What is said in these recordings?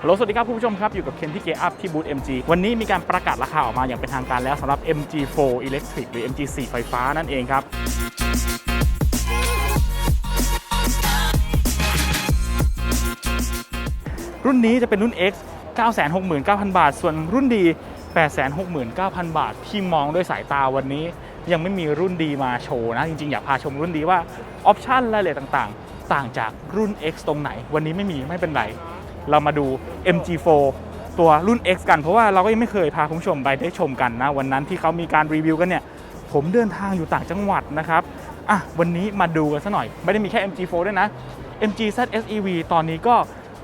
ฮัลโหลสวัสดีครับคุณผู้ชมครับ อยู่กับเคนที่เกอัพที่บูธ MG วันนี้มีการประกาศราคาออกมาอย่างเป็นทางการแล้วสำหรับ MG4 Electric หรือ MG4 ไฟฟ้านั่นเองครับรุ่นนี้จะเป็นรุ่น X 969,000 บาท ส่วนรุ่นดี 869,000 บาท ที่มองด้วยสายตาวันนี้ ยังไม่มีรุ่นดีมาโชว์นะ จริงๆ อยากพาชมรุ่นดีว่าออปชันรายละเอียดต่างๆ ต่างจากรุ่น X ตรงไหน วันนี้ไม่มีไม่เป็นไร เรามาดู MG4 ตัวรุ่น X กันเพราะว่าเราก็ยังไม่เคยพาคุณผู้ชมไปได้ชมกันนะ วันนั้นที่เขามีการรีวิวกันเนี่ย ผมเดินทางอยู่ต่างจังหวัดนะครับอะวันนี้มาดูกันซะหน่อย ไม่ได้มีแค่ MG4 ด้วยนะ MG ZSEV ตอนนี้ก็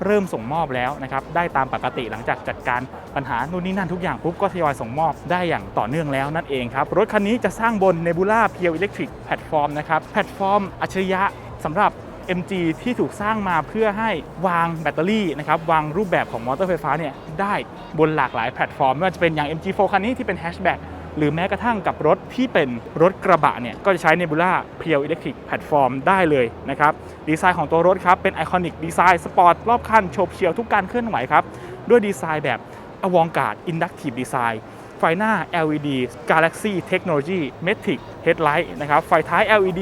เริ่มส่งมอบแล้วนะครับ ได้ตามปกติหลังจากจัดการปัญหานู่นนี่นั่นทุกอย่างปุ๊บก็ทยอยส่งมอบได้อย่างต่อเนื่องแล้วนั่นเองครับ รถคันนี้จะสร้างบน Nebula Pure Electric Platform นะครับ แพลตฟอร์มอัจฉริยะสำหรับ MG ที่ถูกสร้างมาเพื่อให้วางแบตเตอรี่นะครับวางรูปแบบของมอเตอร์ไฟฟ้าเนี่ยได้บนหลากหลายแพลตฟอร์ม ไม่ว่าจะเป็นอย่าง MG4 คันนี้ที่เป็นแฮชแบ็กหรือแม้กระทั่งกับรถที่เป็นรถกระบะเนี่ย ก็จะใช้ Nebula Pure Electric Platform ได้เลยนะครับ ดีไซน์ของตัวรถครับ เป็นไอคอนิกดีไซน์สปอร์ตรอบคันโฉบเฉี่ยวทุกการเคลื่อนไหวครับ ด้วยดีไซน์แบบอวองการ์ดอินดักทีฟดีไซน์ไฟหน้า LED Galaxy Technology Matrix Headlight นะครับ ไฟท้าย LED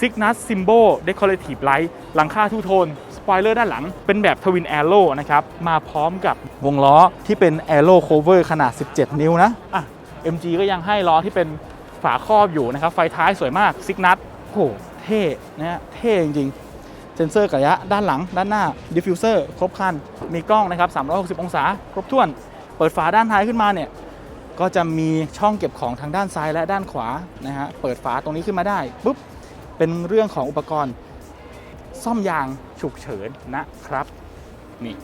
Cygnus Symbol Decorative Light หลังคาทูโทนสปอยเลอร์ด้านหลัง เป็นแบบ Twin Aero นะครับ มาพร้อมกับวงล้อที่เป็น Aero Cover ขนาด 17 นิ้วนะอะ MG ก็ยังให้ล้อที่เป็นฝาครอบอยู่นะครับ ไฟท้ายสวยมาก Cygnus โหเท่นะเท่จริงเซนเซอร์กระยะด้านหลังด้านหน้าดิฟฟิวเซอร์ครบคัน มีกล้องนะครับ 360 องศา ครบถ้วน เปิดฝาด้านท้ายขึ้นมาเนี่ยก็จะมีช่องเก็บของทางด้านซ้ายและด้านขวานะฮะเปิดฝาตรงนี้ขึ้นมาได้ปุ๊บ เป็นเรื่องของอุปกรณ์ซ่อมยางฉุกเฉินนะครับนี่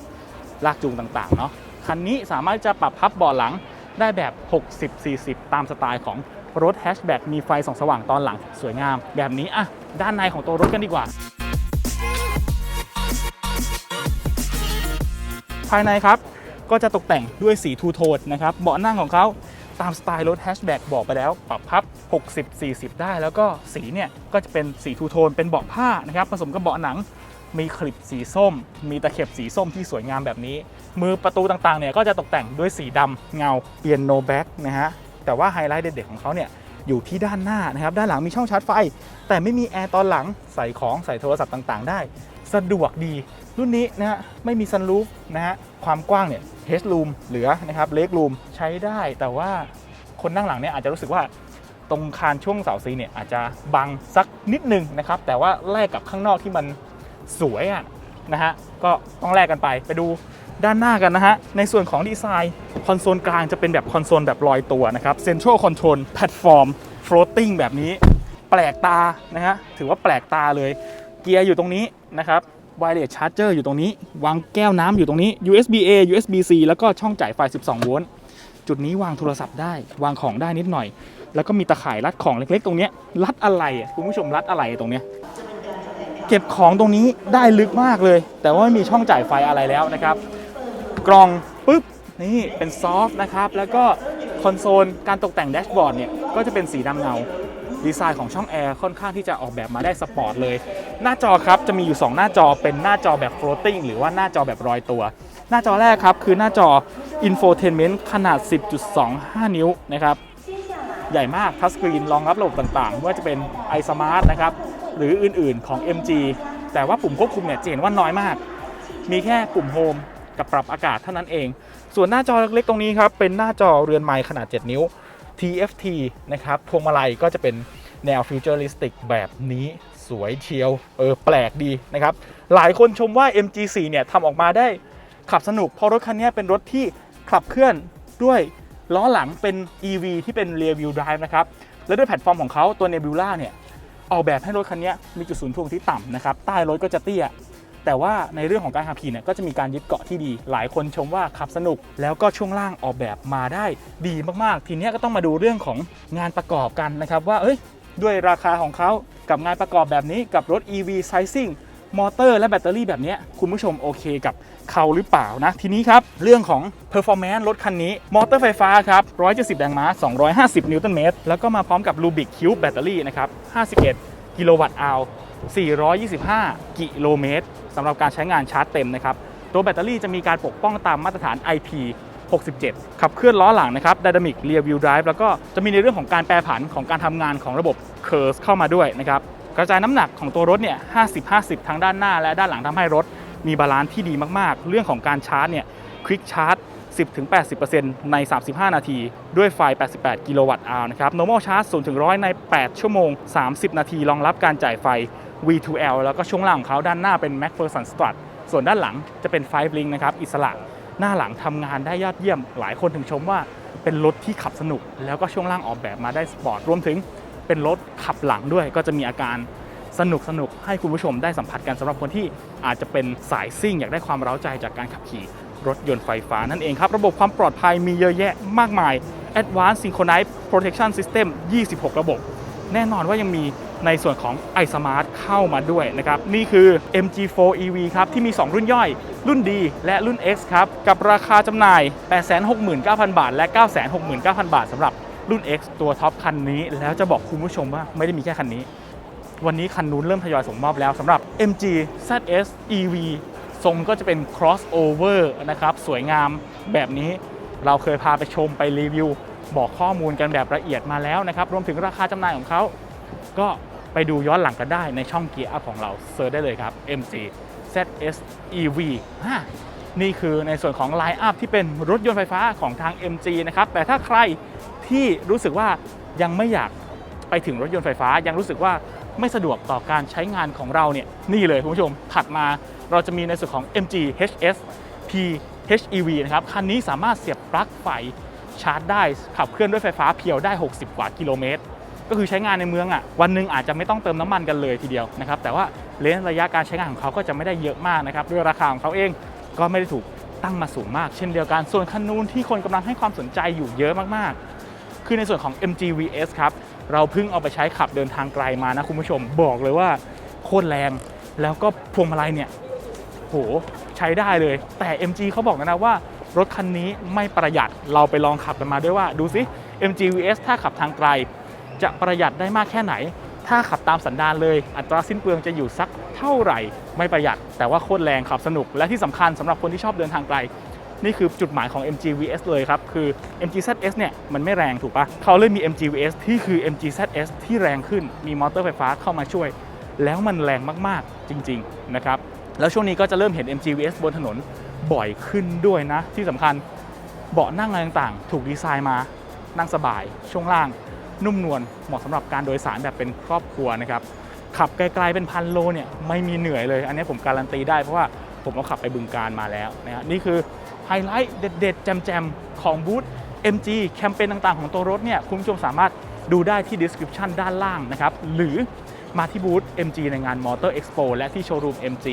ลากจูงต่างๆเนาะคันนี้สามารถจะปรับพับเบาะหลังได้แบบ 60-40 ตามสไตล์ของรถแฮชแบ็กมีไฟส่องสว่างตอนหลังสวยงาม แบบนี้อะด้านในของตัวรถกันดีกว่า ภายในครับก็จะตกแต่งด้วยสีทูโทนนะครับ เบาะนั่งของเขา ตามสไตล์รถแฮชแบ็กบอกไปแล้ว ปรับพับ 60-40 ได้ แล้วก็สีเนี่ย ก็จะเป็นสีทูโทน เป็นเบาะผ้านะครับ ผสมกับเบาะหนัง มีคลิปสีส้ม มีตะเข็บสีส้มที่สวยงามแบบนี้ มือประตูต่างๆ เนี่ย ก็จะตกแต่งด้วยสีดำเงาเปียโนแบ็กนะฮะ แต่ว่าไฮไลท์เด็ดๆของเขาเนี่ยอยู่ที่ด้านหน้านะครับ ด้านหลังมีช่องชาร์จไฟ แต่ไม่มีแอร์ตอนหลัง ใส่ของใส่โทรศัพท์ต่างๆ ได้ สะดวกดี รุ่นนี้นะฮะไม่มีซันรูฟนะฮะความกว้างเนี่ยเฮดรูมเหลือนะครับเล็กรูมใช้ได้แต่ว่าคนนั่งหลังเนี่ยอาจจะรู้สึกว่าตรงคานช่วงเสาซีเนี่ยอาจจะบังสักนิดนึงนะครับ แต่ว่าแลกกับข้างนอกที่มันสวยอะนะฮะก็ต้องแลกกันไปไปดูด้านหน้ากันนะฮะ ในส่วนของดีไซน์คอนโซลกลางจะเป็นแบบคอนโซลแบบลอยตัวนะครับ Central Control Platform Floating แบบนี้ แปลกตานะฮะถือว่าแปลกตาเลย เกียร์อยู่ตรงนี้นะครับ Wireless Charger อยู่ตรงนี้ วางแก้วน้ำอยู่ตรงนี้ USB A USB C แล้วก็ช่องจ่ายไฟ 12 โวลต์ จุดนี้วางโทรศัพท์ได้ วางของได้นิดหน่อย แล้วก็มีตะข่ายรัดของเล็กๆ ตรงนี้ รัดอะไรอะคุณผู้ชมรัดอะไรตรงเนี้ย เก็บของตรงนี้ได้ลึกมากเลย แต่ว่าไม่มีช่องจ่ายไฟอะไรแล้วนะครับ กล่องปุ๊บ นี่เป็นซอฟต์นะครับ แล้วก็คอนโซลการตกแต่งแดชบอร์ดเนี่ย ก็จะเป็นสีดำเงา ดีไซน์ของช่องแอร์ค่อนข้างที่จะออกแบบมาได้สปอร์ตเลย หน้าจอครับจะมีอยู่ 2 หน้าจอเป็นหน้าจอแบบ floating หรือว่าหน้าจอแบบลอยตัว หน้าจอแรกครับคือหน้าจอ infotainment ขนาด 10.25 นิ้วนะครับใหญ่มากทัชสกรีนรองรับระบบต่างๆไม่ว่าจะเป็น iSmart นะครับหรืออื่นๆของ MG แต่ว่าปุ่มควบคุมเนี่ยจะเห็นว่าน้อยมาก มีแค่ปุ่มโฮมกับปรับอากาศเท่านั้นเอง ส่วนหน้าจอเล็กๆตรงนี้ครับเป็นหน้าจอเรือนไม้ขนาด 7 นิ้ว TFT นะครับ พวงมาลัยก็จะเป็นแนวฟิวเจอริสติกแบบนี้สวยเชียว เออ แปลกดีนะครับ หลายคนชมว่า MG4 เนี่ยทำออกมาได้ขับสนุก เพราะรถคันนี้เป็นรถที่ขับเคลื่อนด้วยล้อหลังเป็น EV ที่เป็น Rear Wheel Drive นะครับ และด้วยแพลตฟอร์มของเขาตัว Nebula เนี่ยออกแบบให้รถคันนี้มีจุดศูนย์ถ่วงที่ต่ำนะครับ ใต้รถก็จะเตี้ย แต่ว่าในเรื่องของการขับขี่เนี่ยก็จะมีการยึดเกาะที่ดี หลายคนชมว่าขับสนุก แล้วก็ช่วงล่างออกแบบมาได้ดีมากๆ ทีนี้ก็ต้องมาดูเรื่องของงานประกอบกันนะครับว่าเอ้ยด้วยราคาของเขากับงานประกอบแบบนี้กับรถ EV Sizing มอเตอร์และแบตเตอรี่แบบนี้คุณผู้ชมโอเคกับเขาหรือเปล่านะ ทีนี้ครับ เรื่องของ performance รถคันนี้ มอเตอร์ไฟฟ้าครับ 170 แรงม้า 250 นิวตันเมตร แล้วก็มาพร้อมกับ Rubik Cube แบตเตอรี่นะครับ 51 กิโลวัตต์อาว 425 กิโลเมตรสำหรับการใช้งานชาร์จเต็มนะครับ ตัวแบตเตอรี่จะมีการปกป้องตามมาตรฐาน IP 67 ขับเคลื่อนล้อหลังนะครับ Dynamic Rear Wheel Drive แล้วก็จะมีในเรื่องของการแปรผันของการทำงานของระบบ Curve เข้ามาด้วยนะครับ กระจายน้ำหนักของตัวรถเนี่ย 50-50 ทั้งด้านหน้าและด้านหลังทำให้รถ มีบาลานซ์ที่ดีมากๆ เรื่องของการชาร์จเนี่ย Quick Charge 10-80%ใน 35 นาที ด้วยไฟ 88 กิโลวัตต์อาวนะครับ Normal Charge 0-100 ใน 8 ชั่วโมง 30 นาที รองรับการจ่ายไฟ V2L แล้วก็ช่วงล่างของเขาด้านหน้าเป็น MacPherson Strut ส่วนด้านหลังจะเป็น5 Link นะครับอิสระหน้าหลังทำงานได้ยอดเยี่ยม หลายคนถึงชมว่าเป็นรถที่ขับสนุก แล้วก็ช่วงล่างออกแบบมาได้สปอร์ตรวมถึงเป็นรถขับหลังด้วย ก็จะมีอาการสนุกสนุกให้คุณผู้ชมได้สัมผัสกันสำหรับคนที่อาจจะเป็นสายซิ่ง อยากได้ความเร้าใจจากการขับขี่รถยนต์ไฟฟ้านั่นเองครับ ระบบความปลอดภัยมีเยอะแยะมากมาย Advanced Synchronized Protection System 26 ระบบ แน่นอนว่ายังมี ในส่วนของ iSmart เข้ามาด้วยนะครับ นี่คือ MG4 EV ครับ ที่มี 2 รุ่นย่อย รุ่น D และรุ่น X ครับ กับราคาจำหน่าย 869,000 บาท และ 969,000 บาทสำหรับรุ่น X ตัวท็อปคันนี้ แล้วจะบอกคุณผู้ชมว่าไม่ได้มีแค่คันนี้ วันนี้คันนู้นเริ่มทยอยส่งมอบแล้วสำหรับ MG ZS EV ทรงก็จะเป็น crossover นะครับสวยงามแบบนี้เราเคยพาไปชมไปรีวิว บอกข้อมูลกันแบบละเอียดมาแล้วนะครับ รวมถึงราคาจำหน่ายของเขาก็ ไปดูย้อนหลังกันได้ในช่องเกียร์อัพของเราเซิร์ชได้เลยครับ MG ZS EV นี่คือในส่วนของไลน์อัพที่เป็นรถยนต์ไฟฟ้าของทาง MG นะครับ แต่ถ้าใครที่รู้สึกว่ายังไม่อยากไปถึงรถยนต์ไฟฟ้า ยังรู้สึกว่าไม่สะดวกต่อการใช้งานของเราเนี่ย นี่เลยคุณผู้ชม ถัดมาเราจะมีในส่วนของ MG HS PHEV นะครับ คันนี้สามารถเสียบปลั๊กไฟชาร์จได้ขับเคลื่อนด้วยไฟฟ้าเพียวได้ 60 กว่ากิโลเมตร ก็คือใช้งานในเมืองอะ่ะวันหนึ่งอาจจะไม่ต้องเติมน้ำมันกันเลยทีเดียวนะครับแต่ว่าเลนส์ระยะการใช้งานของเขาก็จะไม่ได้เยอะมากนะครับด้วยราคาของเขาเองก็ไม่ได้ถูกตั้งมาสูงมาก เช่นเดียวกันส่วนคันนู้นที่คนกำลังให้ความสนใจอยู่เยอะมากๆ คือในส่วนของ MG VS ครับเราเพิ่งเอาไปใช้ขับเดินทางไกลมานะคุณผู้ชมบอกเลยว่าโคตรแรงแล้วก็พวงมาลัยเนี่ยโหใช้ได้เลย แต่ MG เขาบอกนะว่ารถคันนี้ไม่ประหยัดเราไปลองขับกันมาด้วยว่าดูสิ MG VS ถ้าขับทางไกล จะประหยัดได้มากแค่ไหน ถ้าขับตามสันดานเลย อัตราสิ้นเปลืองจะอยู่สักเท่าไหร่ ไม่ประหยัด แต่ว่าโคตรแรงขับสนุก และที่สำคัญสำหรับคนที่ชอบเดินทางไกล นี่คือจุดหมายของ MG VS เลยครับ คือ MG ZS เนี่ยมันไม่แรงถูกปะเขาเลยมี MG VS ที่คือ MG ZS ที่แรงขึ้นมีมอเตอร์ไฟฟ้าเข้ามาช่วย แล้วมันแรงมากๆจริงๆนะครับแล้วช่วงนี้ก็จะเริ่มเห็น MG VS บนถนนบ่อยขึ้นด้วยนะ ที่สำคัญเบาะนั่งอะไรต่างๆ ถูกดีไซน์มานั่งสบายช่วงล่าง นุ่มนวลเหมาะสำหรับการโดยสารแบบเป็นครอบครัวนะครับขับไกลๆเป็นพันโลเนี่ยไม่มีเหนื่อยเลย อันนี้ผมการันตีได้เพราะว่าผมเอาขับไปบึงการมาแล้วนะฮะนี่คือไฮไลท์เด็ดๆ แจมๆ ของบูธ MG แคมเปญต่างๆ ของตัวรถเนี่ยคุณผู้ชมสามารถดูได้ที่ description ด้านล่างนะครับหรือมาที่บูธ MG ในงาน Motor Expo และที่โชว์รูม MG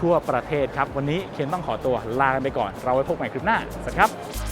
ทั่วประเทศครับ วันนี้เคนต้องขอตัวลาไปก่อน เราไว้พบใหม่คลิปหน้า สวัสดีครับ